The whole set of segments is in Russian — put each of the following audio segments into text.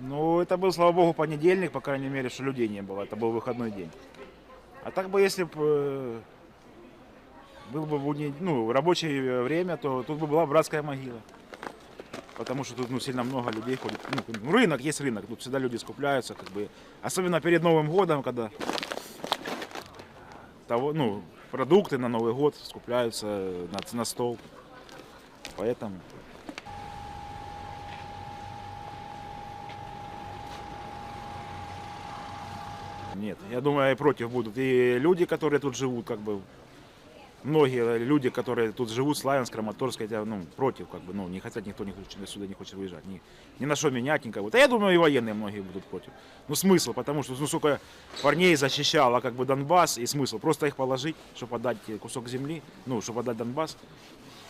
Ну, это был, слава богу, понедельник, по крайней мере, что людей не было. Это был выходной день. А так бы, если бы был бы будний- ну, рабочее время, то тут бы была братская могила. Потому что тут ну, сильно много людей ходит. Ну, рынок есть рынок, тут всегда люди скупляются, как бы. Особенно перед Новым годом, когда того, ну, продукты на Новый год скупляются на, на стол. Поэтому. Нет, я думаю, и против будут. И люди, которые тут живут, как бы, многие люди, которые тут живут, Славянск, Краматорск, хотя, ну, против, как бы, ну, не хотят, никто не хочет, сюда не хочет выезжать, ни, ни на что менять никого. Да я думаю, и военные многие будут против. Ну, смысл, потому что, ну, сколько парней защищало, как бы, Донбасс, и смысл, просто их положить, чтобы отдать кусок земли, ну, чтобы отдать Донбасс,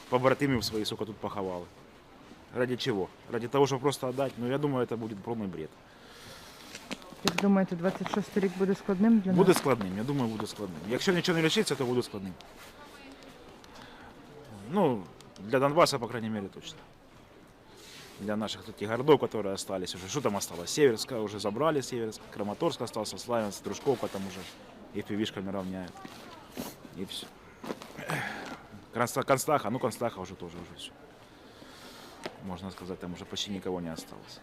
побратимів свои, сука, тут поховали. Ради чего? Ради того, чтобы просто отдать? Ну, я думаю, это будет полный бред. Як думаєте, 26 рік буде складним для Буде нас? складним, я думаю, буде складним. Якщо нічого не лишиться, то буде складним. Ну, для Донбасса, по крайней мере, точно. Для наших таких городов, которые остались уже. Что там осталось? Северска уже забрали, Северск, Краматорск остался, Славянск, Дружковка там уже и пивишками равняют. И все. Констаха, ну Констаха уже тоже уже все. Можно сказать, там уже почти никого не осталось.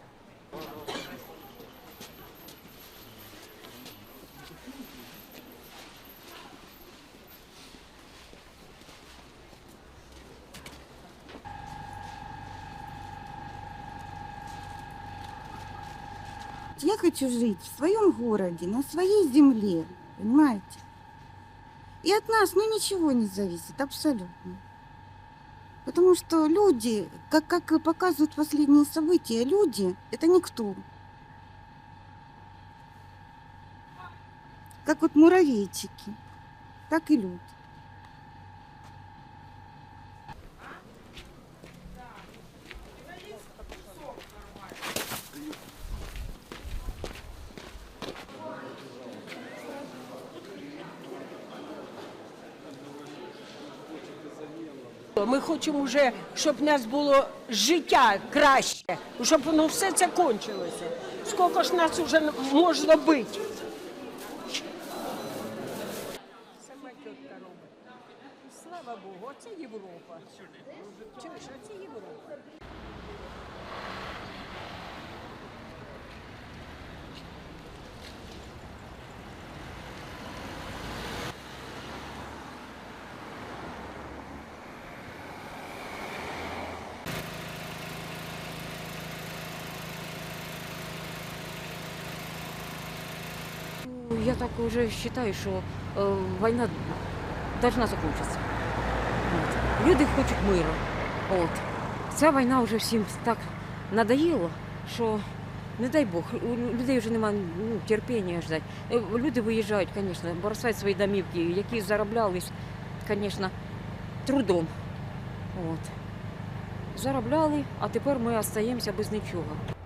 Я хочу жить в своем городе, на своей земле, понимаете? И от нас, ну, ничего не зависит, абсолютно. Потому что люди, как, как показывают последние события, люди – это никто. Как вот муравейчики, так и люди. Ми хочемо вже, щоб в нас було життя краще, щоб воно все це кончилося. Скільки ж нас вже можна бити? Слава Богу, це Європа. Чуєш, це Європа. Я так уже считаю, что э, война должна закончиться. От. Люди хочуть миру. От. Ця війна вже всім так надоїла, що не дай Бог, у людей вже немає ну, терпіння ждати. Е, Люди виїжджають, звісно, бросають свої домівки, які заробляли, звісно, трудом. От. Заробляли, а тепер ми залишаємося без нічого.